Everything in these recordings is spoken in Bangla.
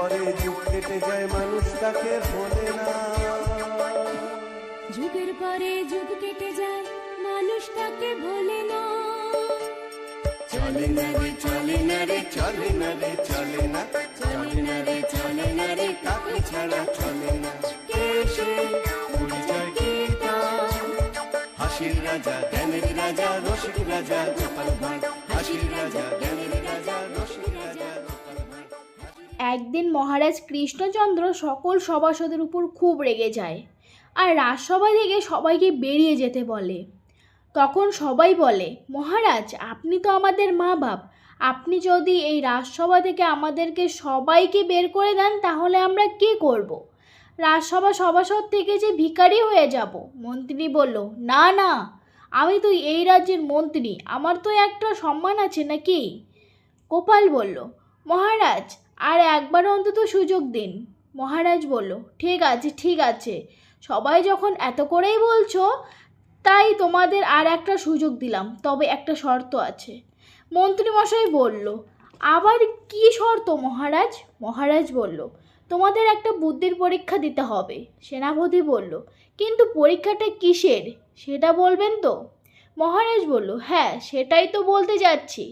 পরে যুগ কেটে যায় মানুষ তাকে ভোলে না। যুগের পরে যুগ কেটে যায় মানুষ তাকে ভোলে না। চলে না রে চলে না রে চলে না রে চলে না। চলে না রে চলে না রে কাকে ছাড়া চলে না? কে সে? পরিচয় কি তার? হাসির রাজা জ্ঞানের রাজা রসিক রাজা গোপাল ভাঁড়। হাসির রাজা জ্ঞানের একদিন মহারাজ কৃষ্ণচন্দ্র সকল সভাসদের উপর খুব রেগে যায় আর রাজসভা থেকে সবাইকে বেরিয়ে যেতে বলে। তখন সবাই বলে, মহারাজ, আপনি তো আমাদের মা বাপ আপনি যদি এই রাজসভা থেকে আমাদেরকে সবাইকে বের করে দেন, তাহলে আমরা কি করব। রাজসভা সভাসদ থেকে যে ভিখারি হয়ে যাব। মন্ত্রী বলল, না না, আমি তো এই রাজ্যের মন্ত্রী। আমার তো একটা সম্মান আছে নাকি? গোপাল বলল, মহারাজ আর একবার অন্তত সুযোগ দিন। মহারাজ বলল, ঠিক আছে ঠিক আছে। সবাই যখন এত করেই বলছো, তাই তোমাদের আর একটা সুযোগ দিলাম, তবে একটা শর্ত আছে। মন্ত্রীমশাই বলল, আবার কি শর্ত মহারাজ? মহারাজ বলল, তোমাদের একটা বুদ্ধির পরীক্ষা দিতে হবে। সেনাপতি বলল, কিন্তু পরীক্ষাটা কিসের? সেটা বলবেন তো? মহারাজ বলল হ্যাঁ সেটাই তো বলতে যাচ্ছি।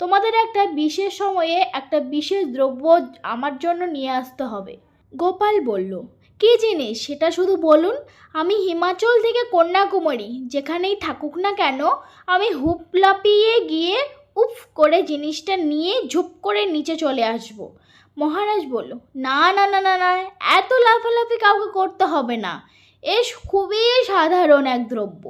তোমাদের একটা বিশেষ সময়ে একটা বিশেষ দ্রব্য আমার জন্য নিয়ে আসতে হবে। গোপাল বলল, কী জিনিস? সেটা শুধু বলুন। আমি হিমাচল থেকে কন্যাকুমারী, যেখানেই থাকুক না কেন, আমি হুপ লাপিয়ে গিয়ে উফ করে জিনিসটা নিয়ে ঝুপ করে নিচে চলে আসব। মহারাজ বলল, না না না না না, এত লাফালাফি কাউকে করতে হবে না। এ খুবই সাধারণ এক দ্রব্য।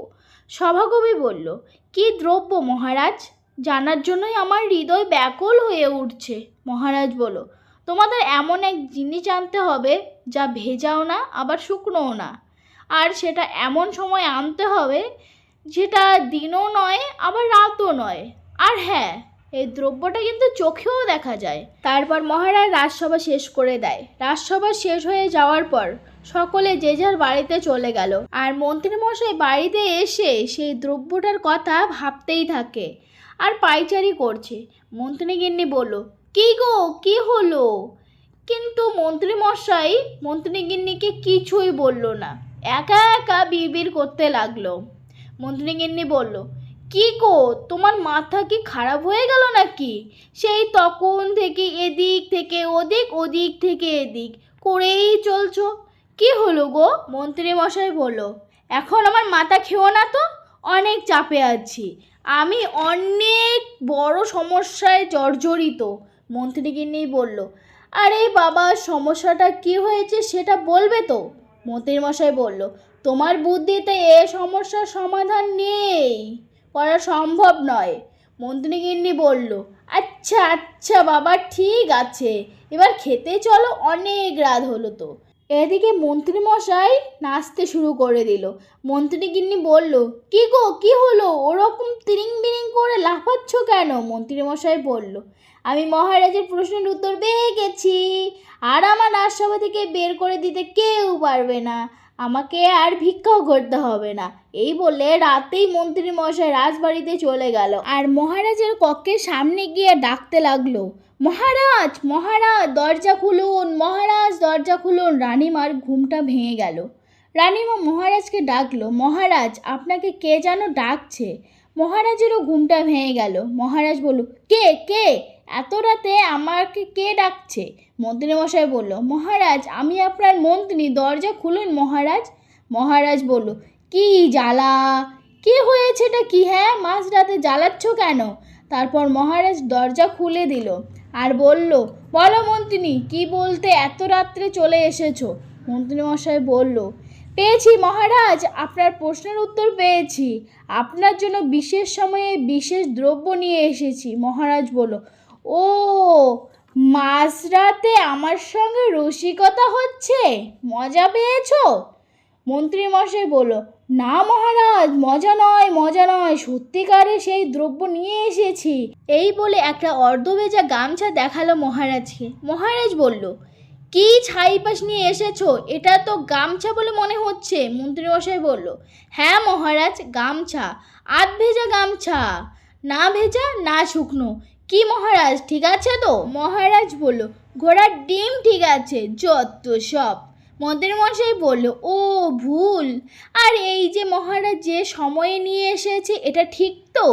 সভাকবি বলল, কি দ্রব্য মহারাজ? জানার জন্যই আমার হৃদয় ব্যাকুল হয়ে উঠছে। মহারাজ বলো তোমাদের এমন এক জিনিস আনতে হবে যা ভেজাও না, আবার শুকনোও না। আর সেটা এমন সময় আনতে হবে যেটা দিনও নয়, আবার রাতও নয়। আর হ্যাঁ এই দ্রব্যটা কিন্তু চোখেও দেখা যায়। তারপর মহারাজ রাজসভা শেষ করে দেয়। রাজসভা শেষ হয়ে যাওয়ার পর সকলে যে যার বাড়িতে চলে গেল। আর মন্ত্রীমশাই বাড়িতে এসে সেই দ্রব্যটার কথা ভাবতেই থাকে। আর পাইচারি করছে। মন্ত্রীগিন্নি বলল, কি গো, কি হলো? কিন্তু মন্ত্রীমশাই মন্ত্রীগিন্নিকে কিছুই বলল না। একা একা বিড়বিড় করতে লাগল। মন্ত্রীগিন্নি বলল, কি গো, তোমার মাথা কি খারাপ হয়ে গেল নাকি? সেই তখন থেকে এদিক থেকে ওদিক ওদিক থেকে এদিক করেই চলছো। কি হলো গো? মন্ত্রীমশাই বলল, এখন আমার মাথা খেও না তো? অনেক চাপে আছি। আমি অনেক বড় সমস্যায় জর্জরিত। মন্ত্রীগিন্নি বলল, আরে বাবা, সমস্যাটা কি হয়েছে সেটা বলবে তো? মন্ত্রীমশাই বলল, তোমার বুদ্ধিতে এ সমস্যার সমাধান নেই, করা সম্ভব নয়। মন্ত্রীগিন্নি বলল আচ্ছা আচ্ছা বাবা, ঠিক আছে। এবার খেতে চলো, অনেক রাত হলো তো। এদিকে মন্ত্রীমশাই নাচতে শুরু করে দিল। মন্ত্রীগিন্নি বলল, কি গো, কি হলো? ওরকম তিরিং বিরিং করে লাফাচ্ছ কেন? মন্ত্রীমশাই বলল, আমি মহারাজের প্রশ্নের উত্তর পেয়ে গেছি। আর আমার রাজসভা থেকে বের করে দিতে কেউ পারবে না। আমাকে আর ভিক্ষাও করতে হবে না। এই বলে রাতেই মন্ত্রী মশাই রাজবাড়িতে চলে গেল। আর মহারাজের কক্ষের সামনে গিয়ে ডাকতে লাগল, মহারাজ মহারাজ, দরজা খুলুন, মহারাজ, দরজা খুলুন। রানীমার ঘুমটা ভেঙে গেল। রানীমা মহারাজকে ডাকলো, মহারাজ, আপনাকে কে যেন ডাকছে? মহারাজেরও ঘুমটা ভেঙে গেল। মহারাজ বলল, কে কে? এত রাতে আমাকে কে ডাকছে? মন্ত্রীমশাই বলল, মহারাজ, আমি আপনার মন্ত্রী, দরজা খুলুন মহারাজ। মহারাজ বলল, কি জ্বালা? কি হয়েছেটা কি হ্যাঁ? মাঝরাতে জ্বালাচ্ছ কেন? তারপর মহারাজ দরজা খুলে দিল আর বলল, বলো মন্ত্রী, কি বলতে এত রাত্রে চলে এসেছ? মন্ত্রীমশাই বলল, পেয়েছি মহারাজ, আপনার প্রশ্নের উত্তর পেয়েছি। আপনার জন্য বিশেষ সময়ে বিশেষ দ্রব্য নিয়ে এসেছি। মহারাজ বলল ও, মাঝরাতে আমার সঙ্গে রসিকতা হচ্ছে? মজা পেয়েছ? মন্ত্রীমশাই বলল, না মহারাজ, মজা নয় মজা নয়, সত্যিকারে সেই দ্রব্য নিয়ে এসেছি। এই বলে একটা অর্ধভেজা গামছা দেখাল মহারাজকে। মহারাজ বলল, কি ছাইপাশ নিয়ে এসেছ? এটা তো গামছা বলে মনে হচ্ছে। মন্ত্রীমশাই বলল হ্যাঁ মহারাজ, গামছা। আধ ভেজা গামছা। না ভেজা, না শুকনো। কি মহারাজ? ঠিক আছে তো? মহারাজ বলল, ঘোড়ার ডিম ঠিক আছে, যত সব। মন্ত্রীমশাই বলল, ও ভুল। আর এই যে মহারাজ যে সময়ে নিয়ে এসেছে, এটা ঠিক তো?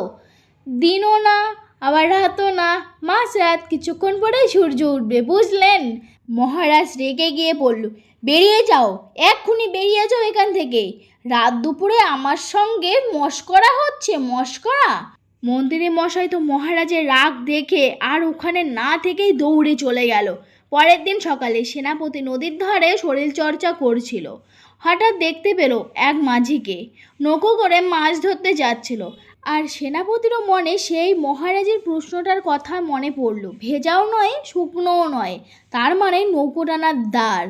দিনও না, আবার রাতও না, মাঝ রাত কিছুক্ষণ পরেই সূর্য উঠবে, বুঝলেন? মহারাজ রেগে গিয়ে বলল, বেরিয়ে যাও, এক্ষুনি বেরিয়ে যাও এখান থেকে। রাত দুপুরে আমার সঙ্গে মস্করা হচ্ছে, মস্করা। মন্দিরে মশাই তো মহারাজের রাগ দেখে আর ওখানে না থেকেই দৌড়ে চলে গেল। পরের দিন সকালে সেনাপতি নদীর ধারে শরীর চর্চা করছিল। হঠাৎ দেখতে পেল এক মাঝিকে। নৌকো করে মাছ ধরতে যাচ্ছিল। আর সেনাপতিরও মনে সেই মহারাজের প্রশ্নটার কথা মনে পড়ল। ভেজাও নয়, শুকনোও নয়। তার মানে নৌকো টানার দ্বার।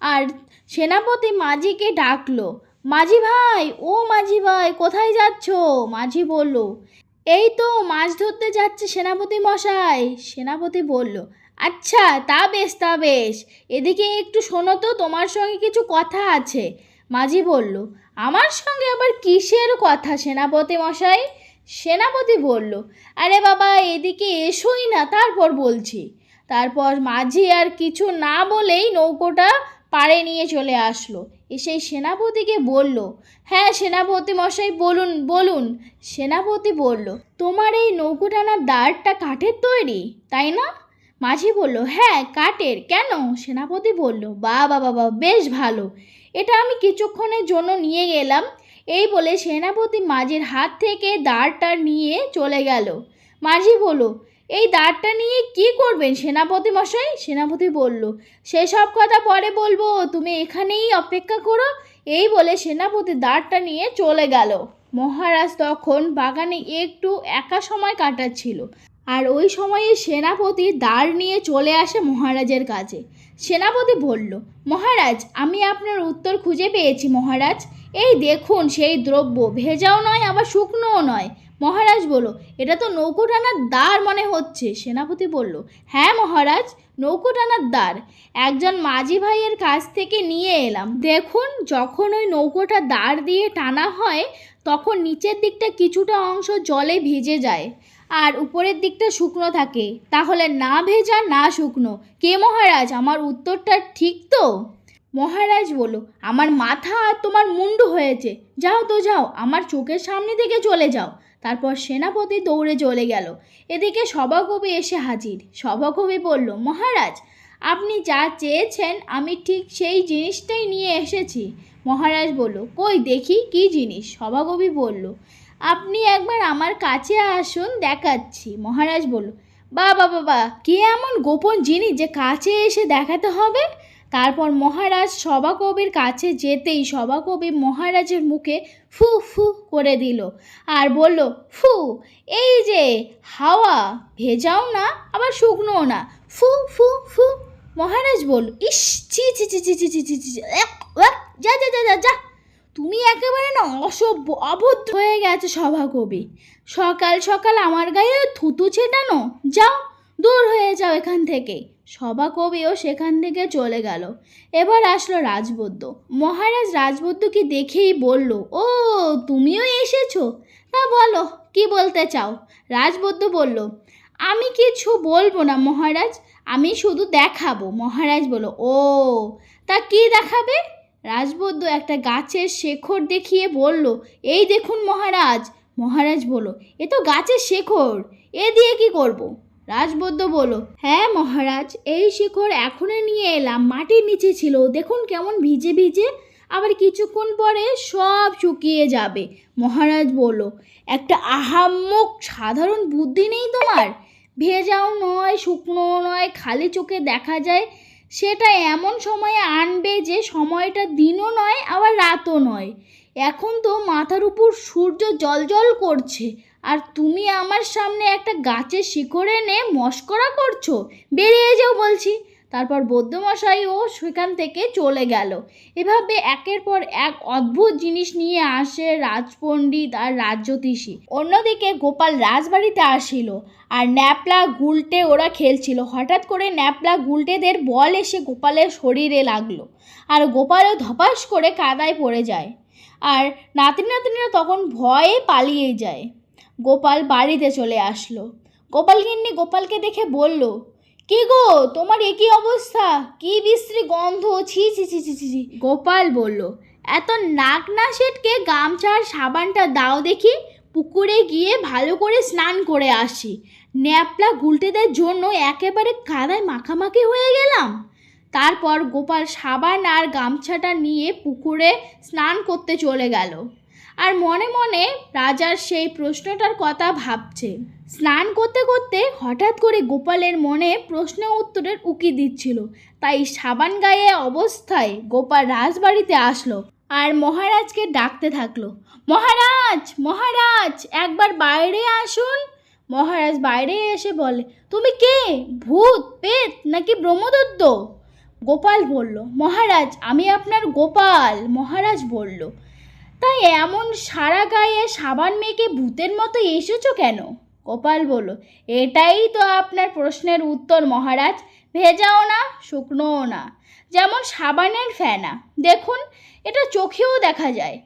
আর সেনাপতি মাঝিকে ডাকলো, মাঝি ভাই, ও মাঝি ভাই, কোথায় যাচ্ছ? মাঝি বলল এই তো মাছ ধরতে যাচ্ছে সেনাপতি মশাই। সেনাপতি বলল আচ্ছা তা বেশ তা বেশ। এদিকে একটু শোনো তো, তোমার সঙ্গে কিছু কথা আছে। মাঝি বলল, আমার সঙ্গে আবার কিসের কথা সেনাপতি মশাই? সেনাপতি বলল, আরে বাবা, এদিকে এসোই না, তারপর বলছি। তারপর মাঝি আর কিছু না বলেই নৌকোটা পাড়ে নিয়ে চলে আসলো। এসেই সেনাপতিকে বলল হ্যাঁ সেনাপতি মশাই, বলুন বলুন। সেনাপতি বলল, তোমার এই নৌকো টানার দাঁড়টা কাঠের তৈরি, তাই না? মাঝি বলল হ্যাঁ কাঠের। কেন? সেনাপতি বলল বা বাবা বা বেশ ভালো। এটা আমি কিছুক্ষণের জন্য নিয়ে গেলাম। এই বলে সেনাপতি মাঝির হাত থেকে দাঁড়টা নিয়ে চলে গেল। মাঝি বলল এই দাঁড়টা নিয়ে কি করবেন সেনাপতি মশাই? সেনাপতি বলল, সেসব কথা পরে বলব, তুমি এখানেই অপেক্ষা করো। এই বলে সেনাপতি দাঁড়টা নিয়ে চলে গেল। মহারাজ তখন বাগানে একটু একা সময় কাটাচ্ছিল আর ওই সময়ে সেনাপতি দাঁড় নিয়ে চলে আসে মহারাজের কাছে। সেনাপতি বলল, মহারাজ, আমি আপনার উত্তর খুঁজে পেয়েছি মহারাজ। এই দেখুন, সেই দ্রব্য ভেজাও নয়, আবার শুকনোও নয়। মহারাজ বলো এটা তো নৌকো টানার দ্বার মনে হচ্ছে। সেনাপতি বলল হ্যাঁ মহারাজ নৌকো টানার দ্বার। একজন মাঝি ভাইয়ের কাছ থেকে নিয়ে এলাম। দেখুন, যখন ওই নৌকোটা দাঁড় দিয়ে টানা হয়, তখন নিচের দিকটা কিছুটা অংশ জলে ভিজে যায় আর উপরের দিকটা শুকনো থাকে। তাহলে না ভেজা, না শুকনো। কে মহারাজ, আমার উত্তরটা ঠিক তো? মহারাজ বলো আমার মাথা আর তোমার মুন্ডু হয়েছে। যাও তো যাও, আমার চোখের সামনে থেকে চলে যাও। তারপর সেনাপতি দৌড়ে চলে গেল। এদিকে সভাকবি এসে হাজির। সভাকবি বলল, মহারাজ, আপনি যা চেয়েছেন, আমি ঠিক সেই জিনিসটাই নিয়ে এসেছি। মহারাজ বলল, কই দেখি কি জিনিস? সভাকবি বলল, আপনি একবার আমার কাছে আসুন, দেখাচ্ছি। মহারাজ বলল বাবা বা কে এমন গোপন জিনিস যে কাছে এসে দেখাতে হবে? তারপর মহারাজ সভাকবির কাছে যেতেই সভাকবি মহারাজের মুখে ফু ফু করে দিল আর বলল ফু এই যে হাওয়া ভেজাও না আবার শুকনোও না। ফু ফু ফু। মহারাজ বলল ইস ছি ছি ছি ছি ছি এক, এক, যা যা যা যা যা। তুমি একেবারে না অসভ্য অভদ্র হয়ে গেছে সভাকবি। সকাল সকাল আমার গায়ে থুতু ছেটানো। যাও দূর হয়ে যাও এখান থেকে। সভাকবিও সেখান থেকে চলে গেল। এবার আসলো রাজবদ্য। মহারাজ রাজবদ্যকে দেখেই বলল, ও, তুমিও এসেছ? তা বলো, কি বলতে চাও? রাজবদ্য বলল, আমি কিছু বলব না মহারাজ, আমি শুধু দেখাবো। মহারাজ বলল, ও, তা কি দেখাবে? রাজবদ্য একটা গাছের শেখর দেখিয়ে বলল, এই দেখুন মহারাজ। মহারাজ বলো এ তো গাছের শেখর, এ দিয়ে কি করব। রাজবদ্য বলো হ্যাঁ মহারাজ, এই শিখর এখনই নিয়ে এলাম। মাটির নিচে ছিল। দেখুন কেমন ভিজে ভিজে। আবার কিছুক্ষণ পরে সব শুকিয়ে যাবে। মহারাজ বলো একটা আহাম্মক সাধারণ বুদ্ধি নেই তোমার? ভেজাও নয়, শুকনো নয়, খালি চোখে দেখা যায়। সেটা এমন সময়ে আনবে যে সময়টা দিনও নয়, আবার রাতও নয়। এখন তো মাথার উপর সূর্য জলজল করছে। আর তুমি আমার সামনে একটা গাছের শিকড় এনে মস্করা করছ। বেরিয়ে যাও বলছি। তারপর বৌদ্ধমশাইও সেখান থেকে চলে গেল। এভাবে একের পর এক অদ্ভুত জিনিস নিয়ে আসে রাজপণ্ডিত আর রাজ্যতীষী অন্যদিকে গোপাল রাজবাড়িতে আসিল আর ন্যাপলা গুলটে ওরা খেলছিল। হঠাৎ করে ন্যাপলা গুলটেদের বল এসে গোপালের শরীরে লাগল আর গোপালও ধপাস করে কাদায় পড়ে যায়। আর নাতি নাতনিরা তখন ভয়ে পালিয়ে যায়। গোপাল বাড়িতে চলে আসলো। গোপাল গিন্নি গোপালকে দেখে বলল, কি গো, তোমার একই অবস্থা? কি বিশ্রী গন্ধ? ছি ছি ছি ছি ছি ছি।" গোপাল বলল, এত নাক না সেটকে গামছার সাবানটা দাও দেখি, পুকুরে গিয়ে ভালো করে স্নান করে আসি। ন্যাপলা গুলটেদের জন্য একেবারে কাদায় মাখামাখি হয়ে গেলাম। তারপর গোপাল সাবান আর গামছাটা নিয়ে পুকুরে স্নান করতে চলে গেল। আর মনে মনে রাজার সেই প্রশ্নটার কথা ভাবছে। স্নান করতে করতে হঠাৎ করে গোপালের মনে প্রশ্ন উত্তরের উকি দিচ্ছিল। তাই সাবান গায়ে অবস্থায় গোপাল রাজবাড়িতে আসলো আর মহারাজকে ডাকতে থাকল, মহারাজ মহারাজ, একবার বাইরে আসুন। মহারাজ বাইরে এসে বলে, তুমি কে? ভূত, পেত, নাকি ব্রহ্মদত্ত গোপাল বলল, মহারাজ, আমি আপনার গোপাল। মহারাজ বলল তাই এমন সারা গায়ে সাবান মেখে ভূতের মতো এসেছ কেন? গোপাল বলল, এটাই তো আপনার প্রশ্নের উত্তর, মহারাজ। ভেজাও না, শুকনোও না, যেমন সাবানের ফেনা। দেখুন, এটা চোখেও দেখা যায়।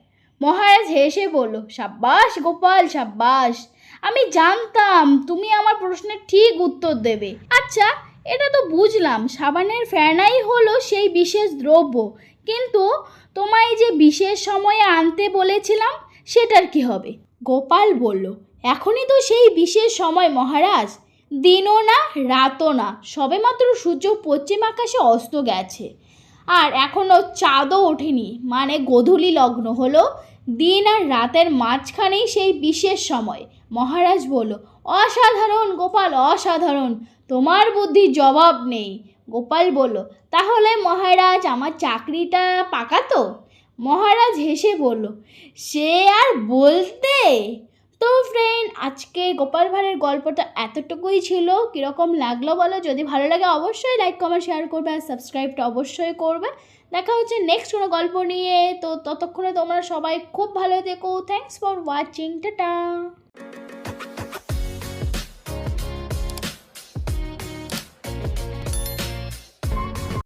মহারাজ হেসে বলল, সাব্বাস গোপাল, সাব্বাস। আমি জানতাম তুমি আমার প্রশ্নের ঠিক উত্তর দেবে। আচ্ছা এটা তো বুঝলাম, সাবানের ফেনাই হলো সেই বিশেষ দ্রব্য। কিন্তু তোমায় যে বিশেষ সময়ে আনতে বলেছিলাম, সেটার কি হবে? গোপাল বলল, এখনই তো সেই বিশেষ সময়, মহারাজ। দিনও না, রাতও না, সবেমাত্র সূর্য পশ্চিম আকাশে অস্ত গেছে। আর এখনও চাঁদও ওঠেনি মানে গোধূলি লগ্ন হলো। দিন আর রাতের মাঝখানেই সেই বিশেষ সময়। মহারাজ বলল, অসাধারণ গোপাল, অসাধারণ। তোমার বুদ্ধির জবাব নেই। গোপাল বলল, তাহলে মহারাজ, আমার চাকরিটা পাকা তো? মহারাজ হেসে বলল, সে আর বলতে? তো ফ্রেন্ড আজকে গোপাল ভাঁড়ের গল্পটা এতটুকুই ছিল। কীরকম লাগল বলো? যদি ভালো লাগে অবশ্যই লাইক কমেন্ট শেয়ার করবে আর সাবস্ক্রাইবটা অবশ্যই করবে। দেখা হচ্ছে নেক্সট কোনো গল্প নিয়ে। তো ততক্ষণে তোমরা সবাই খুব ভালো থেকো। Thanks for watching tata.